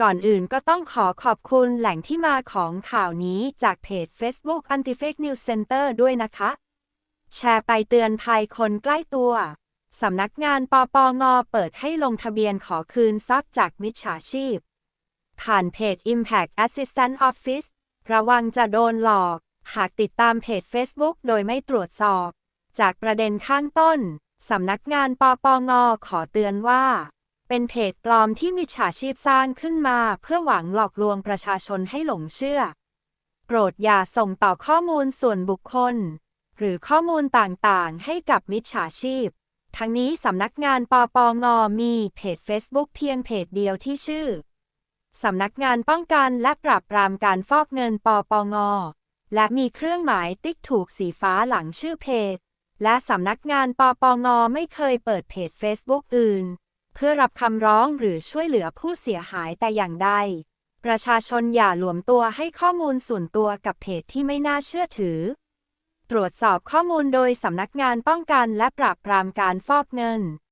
ก่อนอื่นก็ต้องขอขอบคุณแหล่งที่มาของข่าวนี้จากเพจ Facebook Anti Fake News Center ด้วยนะคะ แชร์ไปเตือนภัยคนใกล้ตัว สำนักงานปปงเปิดให้ลงทะเบียนขอคืนทรัพย์จากมิจฉาชีพ ผ่านเพจ Impact Assistant Office ระวังจะโดนหลอก หากติดตามเพจ Facebook โดยไม่ตรวจสอบ จากประเด็นข้างต้น สำนักงานปปงขอเตือนว่า เป็นเพจปลอมที่มิจฉาชีพสร้างขึ้นมาเพื่อหวังหลอกลวงประชาชนให้หลงเชื่อ โปรดอย่าส่งต่อข้อมูลส่วนบุคคล หรือข้อมูลต่างๆ ให้กับมิจฉาชีพ ทั้งนี้สำนักงานปปงมีเพจ Facebook เพียงเพจเดียวที่ชื่อ สำนักงานป้องกันและปราบปรามการฟอกเงินปปง และมีเครื่องหมายติ๊กถูกสีฟ้าหลังชื่อเพจ และสำนักงานปปงไม่เคยเปิดเพจ Facebook อื่น เพื่อรับคำร้องหรือช่วยเหลือผู้เสียหายแต่อย่างใด ประชาชนอย่าหลวมตัวให้ข้อมูลส่วนตัวกับเพจที่ไม่น่าเชื่อถือ ตรวจสอบข้อมูลโดยสำนักงานป้องกันและปราบปรามการฟอกเงิน